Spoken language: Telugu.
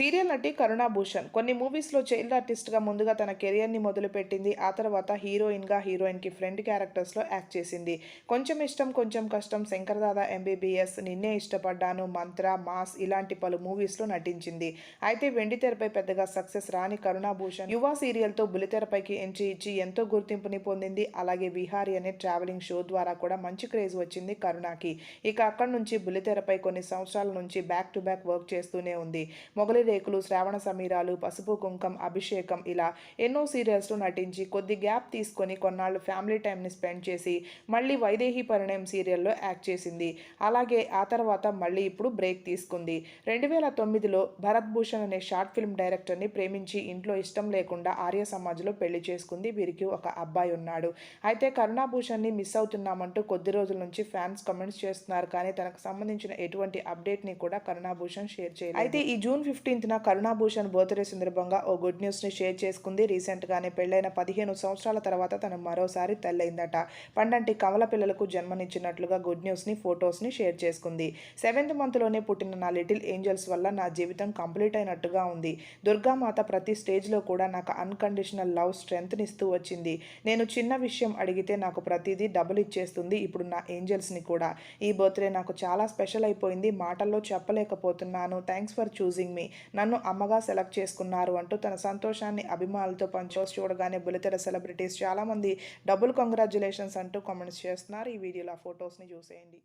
సీరియల్ నటి కరుణా భూషణ్ కొన్ని మూవీస్లో చైల్డ్ ఆర్టిస్ట్గా ముందుగా తన కెరియర్ని మొదలుపెట్టింది. ఆ తర్వాత హీరోయిన్గా హీరోయిన్కి ఫ్రెండ్ క్యారెక్టర్స్లో యాక్ట్ చేసింది. కొంచెం ఇష్టం కొంచెం కష్టం శంకర్దాదా ఎంబీబీఎస్ నిన్నే ఇష్టపడ్డాను మంత్ర మాస్ ఇలాంటి పలు మూవీస్లో నటించింది. అయితే వెండి తెరపై పెద్దగా సక్సెస్ రాని కరుణాభూషణ్ యువ సీరియల్తో బులితెరపైకి ఎంచి ఇచ్చి ఎంతో గుర్తింపుని పొందింది. అలాగే విహారీ అనే ట్రావెలింగ్ షో ద్వారా కూడా మంచి క్రేజ్ వచ్చింది కరుణాకి. ఇక అక్కడి నుంచి బుల్లితెరపై కొన్ని సంవత్సరాల నుంచి బ్యాక్ టు బ్యాక్ వర్క్ చేస్తూనే ఉంది. మొగలి రేకులు శ్రావణ సమీరాలు పసుపు కుంకం అభిషేకం ఇలా ఎన్నో సీరియల్స్లో నటించి కొద్ది గ్యాప్ తీసుకొని కొన్నాళ్ళు ఫ్యామిలీ టైంని స్పెండ్ చేసి మళ్ళీ వైదేహి పరిణయం సీరియల్లో యాక్ట్ చేసింది. అలాగే ఆ తర్వాత మళ్ళీ ఇప్పుడు బ్రేక్ తీసుకుంది. రెండు వేల తొమ్మిదిలో భరత్ భూషణ్ అనే షార్ట్ ఫిల్మ్ డైరెక్టర్ని ప్రేమించి ఇంట్లో ఇష్టం లేకుండా ఆర్య సమాజ్లో పెళ్ళి చేసుకుంది. వీరికి ఒక అబ్బాయి ఉన్నాడు. అయితే కరుణాభూషణ్ని మిస్ అవుతున్నామంటూ కొద్ది రోజుల నుంచి ఫ్యాన్స్ కమెంట్స్ చేస్తున్నారు. కానీ తనకు సంబంధించిన ఎటువంటి అప్డేట్ని కూడా కరుణాభూషణ్ షేర్ చేయలేదు. అయితే ఈ జూన్ ఫిఫ్టీన్ ఫిఫ్టీన్త్న కరుణాభూషణ్ బర్త్డే సందర్భంగా ఓ గుడ్ న్యూస్ని షేర్ చేసుకుంది. రీసెంట్గానే పెళ్ళైన పదిహేను సంవత్సరాల తర్వాత తను మరోసారి తల్లైందట. పండంటి కమల పిల్లలకు జన్మనిచ్చినట్లుగా గుడ్ న్యూస్ని ఫొటోస్ని షేర్ చేసుకుంది. సెవెంత్ మంత్లోనే పుట్టిన నా లిటిల్ ఏంజల్స్ వల్ల నా జీవితం కంప్లీట్ అయినట్టుగా ఉంది. దుర్గామాత ప్రతి స్టేజ్లో కూడా నాకు అన్కండిషనల్ లవ్ స్ట్రెంగ్త్నిస్తూ వచ్చింది. నేను చిన్న విషయం అడిగితే నాకు ప్రతిదీ డబుల్ ఇచ్చేస్తుంది. ఇప్పుడు నా ఏంజల్స్ని కూడా. ఈ బర్త్డే నాకు చాలా స్పెషల్ అయిపోయింది. మాటల్లో చెప్పలేకపోతున్నాను. Thanks for choosing me. నన్ను అమ్మగా సెలెక్ట్ చేసుకున్నారు అంటూ తన సంతోషాన్ని అభిమానులతో పంచోసి చూడగానే బులితెర సెలబ్రిటీస్ చాలామంది డబుల్ కంగ్రాచులేషన్స్ అంటూ కామెంట్స్ చేస్తున్నారు. ఈ వీడియోలో ఆ ఫొటోస్ని చూసేయండి.